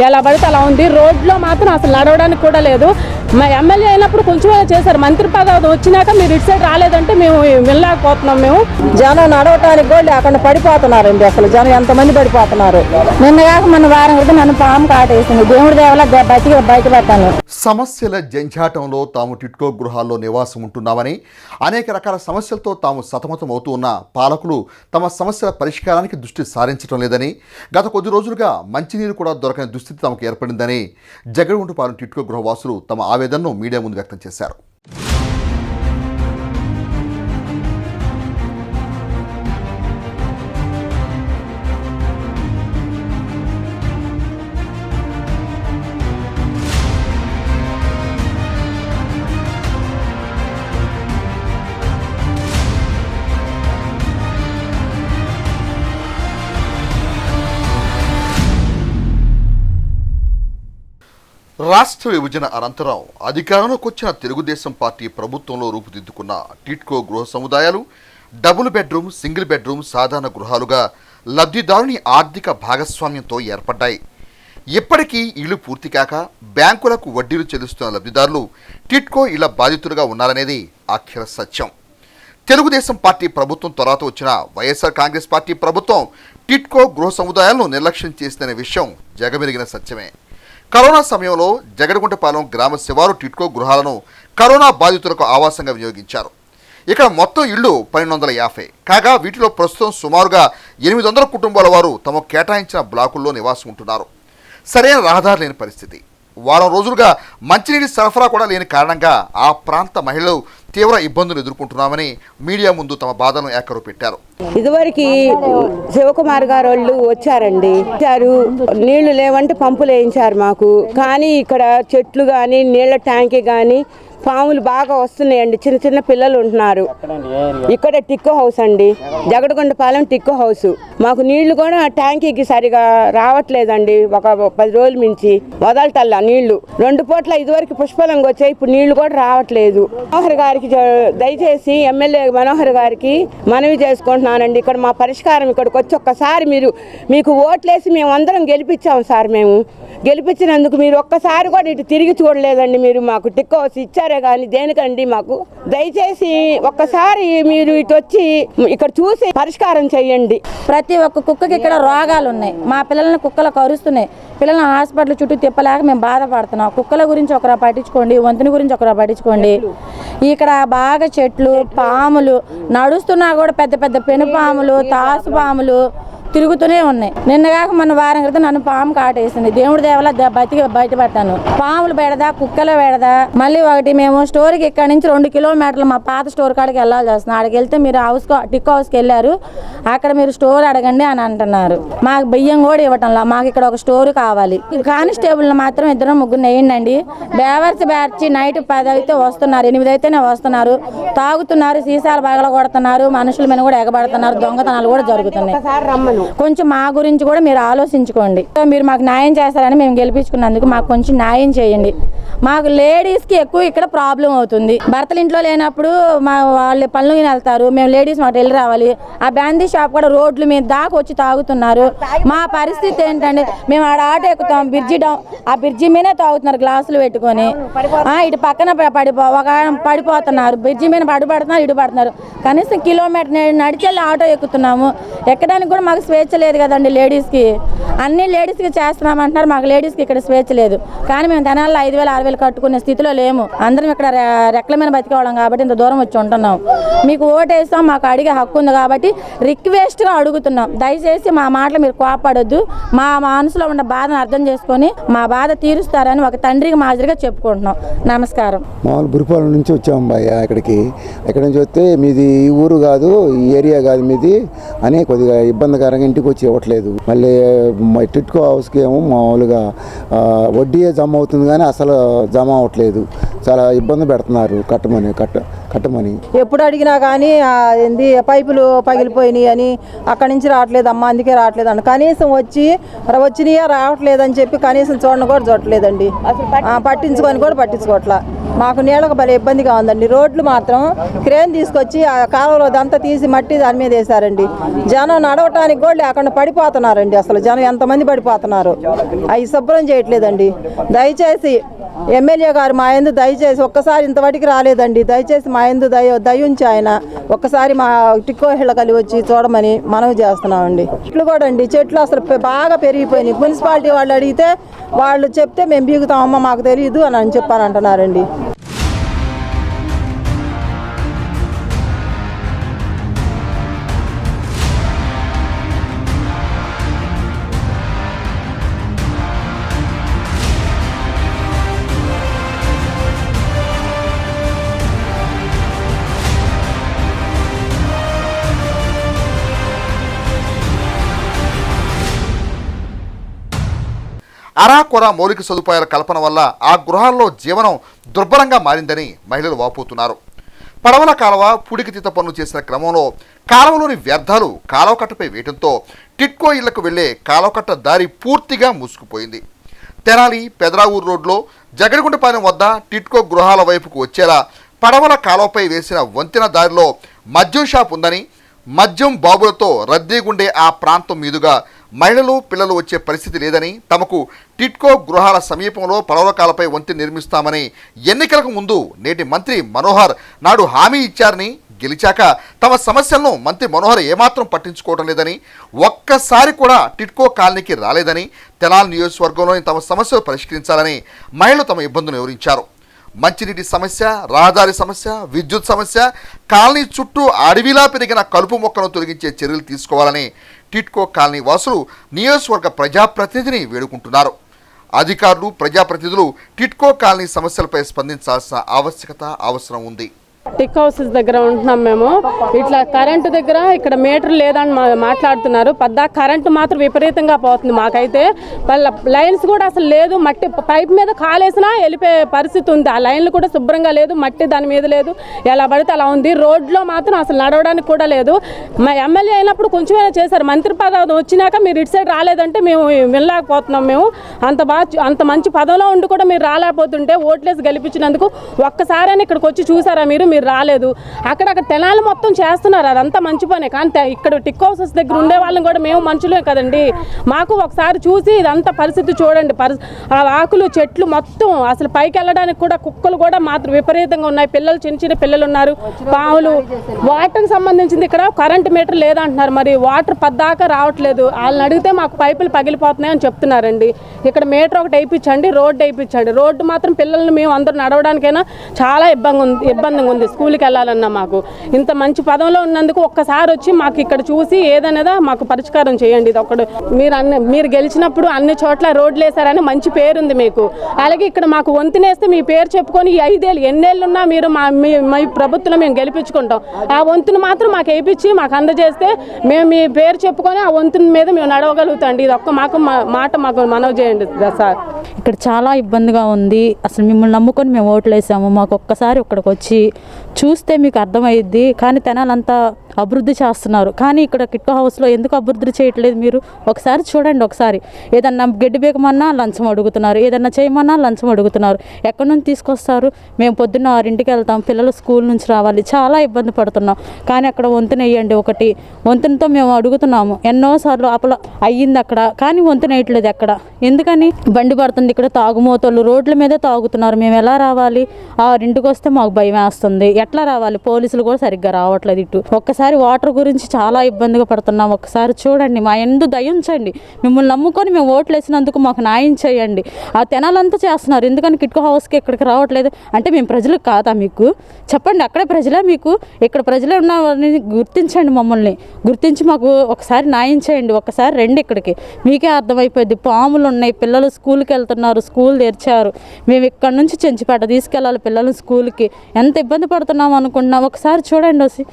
ఎలా పడితే అలా ఉంది. రోడ్లో మాత్రం అసలు నడవడానికి కూడా లేదు. మా ఎమ్మెల్యే అయినప్పుడు కొంచెం చేశారు. మంత్రి పదవి వచ్చినాక మీరు ఇటు సైడ్ రాలేదంటే మేము వెళ్ళలేకపోతున్నాం మేము. జనం నడవటానికి కూడా లేకుండా పడిపోతున్నారండి అసలు. జనం ఎంతమంది పడిపోతున్నారు? నిన్న కాక మన వారం క్రితం నన్ను పాము కాటేసింది. దేవుడి దేవల బతికి బయటపడ్డాను. సమస్యల జంఝాటంలో తాము టిట్కో గృహాల్లో నివాసం ఉంటున్నామని అనేక రకాల సమస్యలతో తాము సతమతం అవుతూ ఉన్న పాలకులు తమ సమస్యల పరిష్కారానికి దృష్టి సారించడం లేదని గత కొద్ది రోజులుగా మంచినీరు కూడా దొరకని దుస్థితి తమకు ఏర్పడిందని జగడగుంటపాలెం టిట్కో గృహవాసులు తమ ఆవేదనను మీడియా ముందు వ్యక్తం చేశారు. రాష్ట్ర విభజన అనంతరం అధికారంలోకి వచ్చిన తెలుగుదేశం పార్టీ ప్రభుత్వంలో రూపుదిద్దుకున్న టిట్కో గృహ సముదాయాలు డబుల్ బెడ్రూమ్ సింగిల్ బెడ్రూమ్ సాధారణ గృహాలుగా లబ్ధిదారుని ఆర్థిక భాగస్వామ్యంతో ఏర్పడ్డాయి. ఇప్పటికీ ఇల్లు పూర్తి కాక బ్యాంకులకు వడ్డీలు చెల్లిస్తున్న లబ్ధిదారులు టిట్కో ఇళ్ళ బాధితులుగా ఉన్నారనేది అక్షర సత్యం. తెలుగుదేశం పార్టీ ప్రభుత్వం తర్వాత వచ్చిన వైఎస్ఆర్ కాంగ్రెస్ పార్టీ ప్రభుత్వం టిట్కో గృహ సముదాయాలను నిర్లక్ష్యం చేసిందనే విషయం జగమెరిగిన సత్యమే. కరోనా సమయంలో జగడగుంటపాలెం గ్రామ శివారు టిట్కో గృహాలను కరోనా బాధితులకు ఆవాసంగా వినియోగించారు. ఇక్కడ మొత్తం ఇళ్ళు పన్నెండు వందల యాభై. కాగా వీటిలో ప్రస్తుతం సుమారుగా ఎనిమిది వందల కుటుంబాల వారు తమకు కేటాయించిన బ్లాకుల్లో నివాసం ఉంటున్నారు. సరైన రహదారి లేని పరిస్థితి. వారం రోజులుగా మంచినీటి సరఫరా కూడా లేని కారణంగా ఆ ప్రాంత మహిళలు తీవ్ర ఇబ్బందులు ఎదుర్కొంటున్నామని మీడియా ముందు తమ బాధను ఏకరు పెట్టారు. ఇదివరకు శివకుమార్ గారు వాళ్ళు వచ్చారండి. వచ్చారు. నీళ్ళు లేవంటే పంపులు వేయించారు మాకు. కానీ ఇక్కడ చెట్లు కానీ నీళ్ళ ట్యాంకీ కానీ పాములు బాగా వస్తున్నాయండి. చిన్న చిన్న పిల్లలు ఉంటున్నారు. ఇక్కడ టిక్కో హౌస్ అండి. జగడగొండపాలెం టిక్కో హౌస్. మాకు నీళ్ళు కూడా ట్యాంకీకి సరిగా రావట్లేదండి. ఒక పది రోజుల మించి వదలటల్లా నీళ్ళు. రెండు పూట్ల ఇదివరకు పుష్పలంగా వచ్చాయి. ఇప్పుడు నీళ్ళు కూడా రావట్లేదు. మోహర్ గారికి జ- దయచేసి ఎమ్మెల్యే మనోహర్ గారికి మనవి చేసుకుంటున్నానండి. ఇక్కడ మా పరిష్కారం ఇక్కడికి వచ్చి ఒక్కసారి మీరు మీకు ఓట్లేసి మేము అందరం గెలిపించాం సార్ మేము. గెలిపించినందుకు మీరు ఒక్కసారి కూడా ఇటు తిరిగి చూడలేదండి మీరు మాకు. టిక్కో హౌస్ ఇచ్చారే కానీ దేనికండి మాకు? దయచేసి ఒక్కసారి మీరు ఇటు వచ్చి ఇక్కడ చూసి పరిష్కారం చేయండి ప్రతి ఒక్క కుక్కకి ఇక్కడ రోగాలు ఉన్నాయి. మా పిల్లల్ని కుక్కలు కరుస్తున్నాయి. పిల్లల్ని హాస్పిటల్ చుట్టూ తిప్పలేక మేము బాధపడుతున్నాం. కుక్కల గురించి ఒకరా పట్టించుకోండి వంతుని గురించి ఒకరా పట్టించుకోండి. ఇక్కడ బాగా చెట్లు పాములు నడుస్తున్నా కూడా పెద్ద పెద్ద పెనుపాములు తాసు పాములు. తిరుగుతూనే ఉన్నాయి. నిన్న కాక మన వారం క్రితం నన్ను పాము కాటేసింది. దేవుడి దేవల బతికి బయటపడ్డాను. పాములు పెడదా కుక్కలు బెడదా మళ్ళీ ఒకటి మేము స్టోర్కి ఇక్కడ నుంచి రెండు కిలోమీటర్లు మా పాత స్టోర్ కాడికి వెళ్ళాల్సి వస్తుంది. అక్కడికి వెళ్తే మీరు హౌస్ టిక్ హౌస్కి వెళ్ళారు. అక్కడ మీరు స్టోర్ అడగండి అని అంటున్నారు. మాకు బియ్యం కూడా ఇవ్వటంలా. మాకు ఇక్కడ ఒక స్టోర్ కావాలి. కానిస్టేబుల్ మాత్రం ఇద్దరు ముగ్గురు వేయండి బేవర్స్ బ్యాచి నైట్ పది అయితే వస్తున్నారు. ఎనిమిది అయితేనే వస్తున్నారు. తాగుతున్నారు. సీసాలు పగల కొడుతున్నారు మనుషుల మీద కూడా ఎగబడుతున్నారు. దొంగతనాలు కూడా జరుగుతున్నాయి. కొంచెం మా గురించి కూడా మీరు ఆలోచించుకోండి. మీరు మాకు న్యాయం చేస్తారని మేము గెలిపించుకున్నందుకు మాకు కొంచెం న్యాయం చేయండి. మాకు లేడీస్కి ఎక్కువ ఇక్కడ ప్రాబ్లం అవుతుంది. భర్తలు ఇంట్లో లేనప్పుడు మా వాళ్ళు పనులు వెళ్తారు. మేము లేడీస్ మాకు వెళ్ళి రావాలి. ఆ బ్యాందీ షాప్ కూడా రోడ్లు మీద దాకా వచ్చి తాగుతున్నారు. మా పరిస్థితి ఏంటంటే మేము ఆడ ఆటో ఎక్కుతాం. బ్రిడ్జి డౌన్ ఆ బ్రిడ్జి మీదే తాగుతున్నారు గ్లాసులు పెట్టుకొని. ఆ, ఇటు పక్కన పడిపో ఒక పడిపోతున్నారు. బ్రిడ్జి మీద పడిపడుతున్నారు ఇటు పడుతున్నారు. కనీసం కిలోమీటర్ నే- ఆటో ఎక్కుతున్నాము. ఎక్కడానికి కూడా మాకు స్వేచ్ఛ లేదు కదండి లేడీస్కి. అన్ని లేడీస్కి చేస్తున్నామంటున్నారు మాకు లేడీస్కి ఇక్కడ స్వేచ్ఛ లేదు. కానీ మేము ధనాల్లో ఐదు వేలు ఆరు వేలు కట్టుకునే స్థితిలో లేము. అందరం ఇక్కడ రెక్కల మీద బతికేవాళ్ళం కాబట్టి ఇంత దూరం వచ్చి ఉంటున్నాం. మీకు ఓటేస్తాం మాకు అడిగే హక్కు ఉంది కాబట్టి రిక్వెస్ట్గా అడుగుతున్నాం. దయచేసి మా మాటలు మీరు కోపడొద్దు మా మనసులో ఉన్న బాధను అర్థం చేసుకొని మా బాధ తీరుస్తారని ఒక తండ్రికి మాదిరిగా చెప్పుకుంటున్నాం. నమస్కారం. మామూలు బురిపాలెం నుంచి వచ్చాము భయ్య ఇక్కడికి. ఇక్కడ నుంచి వస్తే మీది ఈ ఊరు కాదు ఈ ఏరియా కాదు మీది. అని కొద్దిగా ఇబ్బందికరంగా ఇంటికి వచ్చి ఇవ్వట్లేదు. మళ్ళీ టిట్కో హౌస్కి ఏమో మామూలుగా వడ్డీయే జమ అవుతుంది కానీ అసలు జమ అవ్వట్లేదు. చాలా ఇబ్బంది పెడుతున్నారు కట్టమని కట్ట కట్టమని. ఎప్పుడు అడిగినా కానీ ఏంది పైపులు పగిలిపోయినాయి అని అక్కడి నుంచి రావట్లేదు అమ్మ అందుకే రావట్లేదు అండి కనీసం వచ్చి వచ్చినాయా రావట్లేదు అని చెప్పి కనీసం చూడని కూడా చూడట్లేదండి. ఆ, పట్టించుకొని కూడా పట్టించుకోవట్లా. మాకు నీళ్ళకు భలే ఇబ్బందిగా ఉందండి. రోడ్లు మాత్రం క్రేన్ తీసుకొచ్చి ఆ కాలువలో దంతా తీసి మట్టి దాని మీద వేశారండి. జనం నడవటానికి కూడా లేకుండా పడిపోతున్నారండి అసలు. జనం ఎంతమంది పడిపోతున్నారు? అవి శుభ్రం చేయట్లేదండి. దయచేసి ఎమ్మెల్యే గారు మా ఎందు దయచేసి ఒక్కసారి ఇంతవరకు రాలేదండి. దయచేసి మా ఎందు దయ దయ ఉంచి ఆయన ఒక్కసారి మా టిక్కో హిళ్ళకలి వచ్చి చూడమని మనవి చేస్తున్నామండి. చెట్లు కూడా అండి. చెట్లు అసలు బాగా పెరిగిపోయినాయి. మున్సిపాలిటీ వాళ్ళు అడిగితే వాళ్ళు చెప్తే మేము బీగుతామమ్మా మాకు తెలియదు అని అని చెప్పాను అంటున్నారండి. అరాకొర మౌలిక సదుపాయాల కల్పన వల్ల ఆ గృహాల్లో జీవనం దుర్భరంగా మారిందని మహిళలు వాపోతున్నారు. పడవల కాలువ పూడికితీత పనులు చేసిన క్రమంలో కాలువలోని వ్యర్థాలు కాలువకట్టపై వేయడంతో టిట్కో ఇళ్ళకు వెళ్ళే కాలువకట్ట దారి పూర్తిగా మూసుకుపోయింది. తెనాలి పెదరావూరు రోడ్లో జగడిగుంటపాలెం వద్ద టిట్కో గృహాల వైపుకు వచ్చేలా పడవల కాలువపై వేసిన వంతెన దారిలో మద్యం షాప్ ఉందని మద్యం బాబులతో రద్దీగుండే ఆ ప్రాంతం మీదుగా మహిళలు పిల్లలు వచ్చే పరిస్థితి లేదని తమకు టిట్కో గృహాల సమీపంలో పడవకాలపై వంతెన నిర్మిస్తామని ఎన్నికలకు ముందు నేటి మంత్రి మనోహర్ నాడు హామీ ఇచ్చారని గెలిచాక తమ సమస్యలను మంత్రి మనోహర్ ఏమాత్రం పట్టించుకోవడం లేదని ఒక్కసారి కూడా టిట్కో కాలనీకి రాలేదని తెనాలి నియోజకవర్గంలోని తమ సమస్యలు పరిష్కరించాలని మహిళలు తమ ఇబ్బందులు వివరించారు. మంచినీటి సమస్య రహదారి సమస్య విద్యుత్ సమస్య కాలనీ చుట్టూ అడవిలా పెరిగిన కలుపు మొక్కను తొలగించే చర్యలు తీసుకోవాలని టిట్కో కాలనీ వాసులు నియోజకవర్గ ప్రజాప్రతినిధిని వేడుకుంటున్నారు. అధికారులు ప్రజాప్రతినిధులు టిట్కో కాలనీ సమస్యలపై స్పందించాల్సిన ఆవశ్యకత అవసరం ఉంది. టిక్ హౌసెస్ దగ్గర ఉంటున్నాం మేము. ఇట్లా కరెంటు దగ్గర ఇక్కడ మీటర్ లేదని మా- మాట్లాడుతున్నారు. పద్దా కరెంటు మాత్రం విపరీతంగా పోతుంది మాకైతే. వాళ్ళ లైన్స్ కూడా అసలు లేదు. మట్టి పైప్ మీద కాలేసినా వెళ్ళిపోయే పరిస్థితి ఉంది. ఆ లైన్లు కూడా శుభ్రంగా లేదు. మట్టి దాని మీద లేదు. ఎలా పడితే అలా ఉంది. రోడ్లో మాత్రం అసలు నడవడానికి కూడా లేదు. మా ఎమ్మెల్యే అయినప్పుడు కొంచెమైనా చేశారు. మంత్రి పదవి వచ్చినాక మీరు ఇటు సైడ్ రాలేదంటే మేము వెళ్ళలేకపోతున్నాం మేము. అంత బాగా అంత మంచి పదంలో ఉండి కూడా మీరు రాలేకపోతుంటే ఓట్లేసి గెలిపించినందుకు ఒక్కసారైనా ఇక్కడికి వచ్చి చూసారా మీరు? మీరు రాలేదు. అక్కడక్కడ తెనాలి మొత్తం చేస్తున్నారు. అదంతా మంచి పనే. కానీ ఇక్కడ టిక్ హౌసెస్ దగ్గర ఉండే వాళ్ళని కూడా మేము మనుషులే కదండి. మాకు ఒకసారి చూసి ఇదంతా పరిస్థితి చూడండి. పరి ఆ ఆకులు చెట్లు మొత్తం అసలు పైకి వెళ్ళడానికి కూడా కుక్కలు కూడా మాత్రం విపరీతంగా ఉన్నాయి. పిల్లలు చిన్న చిన్న పిల్లలు ఉన్నారు. పాములు. వాటర్కి సంబంధించింది ఇక్కడ కరెంట్ మీటర్ లేదంటున్నారు. మరి వాటర్ పద్దాకా రావట్లేదు. వాళ్ళని అడిగితే మాకు పైపులు పగిలిపోతున్నాయి అని చెప్తున్నారండి. ఇక్కడ మీటర్ ఒకటి వేయించండి రోడ్డు వేయించండి. రోడ్డు మాత్రం పిల్లల్ని మేము అందరూ నడవడానికైనా చాలా ఇబ్బంది ఉంది ఇబ్బందిగా ఉంది. స్కూల్కి వెళ్ళాలన్నా మాకు. ఇంత మంచి పదంలో ఉన్నందుకు ఒక్కసారి వచ్చి మాకు ఇక్కడ చూసి ఏదనేదా మాకు పరిష్కారం చేయండి. ఇది ఒకడు మీరు అన్ని మీరు గెలిచినప్పుడు అన్ని చోట్ల రోడ్లు వేసారని మంచి పేరుంది మీకు. అలాగే ఇక్కడ మాకు వంతునేస్తే మీ పేరు చెప్పుకొని ఈ ఐదేళ్ళు ఎన్నేళ్ళు ఉన్నా మీరు మా మీ ప్రభుత్వం మేము గెలిపించుకుంటాం. ఆ వంతును మాత్రం మాకు వేయించి మాకు అందజేస్తే మేము మీ పేరు చెప్పుకొని ఆ వంతుని మీద మేము నడవగలుగుతాం. ఇది ఒక్క మాకు మా- మాట మాకు మనవి చేయండి సార్. ఇక్కడ చాలా ఇబ్బందిగా ఉంది. అసలు మిమ్మల్ని నమ్ముకొని మేము ఓట్లు వేసాము. మాకు ఒక్కసారి ఇక్కడికి వచ్చి చూస్తే మీకు అర్థమైద్ది. కానీ తెనాలంతా అభివృద్ధి చేస్తున్నారు. కానీ ఇక్కడ కిట్కో హౌస్లో ఎందుకు అభివృద్ధి చేయట్లేదు మీరు? ఒకసారి చూడండి ఒకసారి. ఏదన్నా గడ్డి బీకమన్నా లంచం అడుగుతున్నారు. ఏదన్నా చేయమన్నా లంచం అడుగుతున్నారు. ఎక్కడి నుంచి తీసుకొస్తారు? మేము పొద్దున్న ఆరింటికి వెళ్తాం. పిల్లలు స్కూల్ నుంచి రావాలి. చాలా ఇబ్బంది పడుతున్నాం. కానీ అక్కడ వంతెన వేయండి ఒకటి. వంతెనతో మేము అడుగుతున్నాము. ఎన్నోసార్లు అప్పల అయ్యింది అక్కడ. కానీ వంతెన వేయట్లేదు ఎక్కడ. ఎందుకని? బండి పడుతుంది ఇక్కడ. తాగుమోతలు రోడ్ల మీదే తాగుతున్నారు. మేము ఎలా రావాలి? ఆరింటికి వస్తే మాకు భయం వేస్తుంది ఎట్లా రావాలి? పోలీసులు కూడా సరిగ్గా రావట్లేదు ఇటు. ఒక్కసారి వాటర్ గురించి చాలా ఇబ్బందిగా పడుతున్నాం. ఒక్కసారి చూడండి. మా ఎందు దయించండి మిమ్మల్ని నమ్ముకొని మేము ఓట్లు వేసినందుకు మాకు న్యాయం చేయండి. ఆ తెనాలంతా చేస్తున్నారు. ఎందుకని కిట్కో హౌస్కి ఇక్కడికి రావట్లేదు? అంటే మేము ప్రజలకు కాదా మీకు? చెప్పండి. అక్కడే ప్రజలే మీకు? ఇక్కడ ప్రజలే ఉన్నవారిని గుర్తించండి మమ్మల్ని. గుర్తించి మాకు ఒకసారి న్యాయం చేయండి. ఒకసారి రండి ఇక్కడికి. మీకే అర్థమైపోయింది పాములు ఉన్నాయి. పిల్లలు స్కూల్కి వెళ్తున్నారు. స్కూల్ తెరిచారు. మేము ఇక్కడ నుంచి చెంచిపేట తీసుకెళ్ళాలి పిల్లలు స్కూల్కి. ఎంత ఇబ్బంది ఇబ్బంది పడుతున్నాం అనుకుంటున్నాం. ఒకసారి చూడండి వచ్చి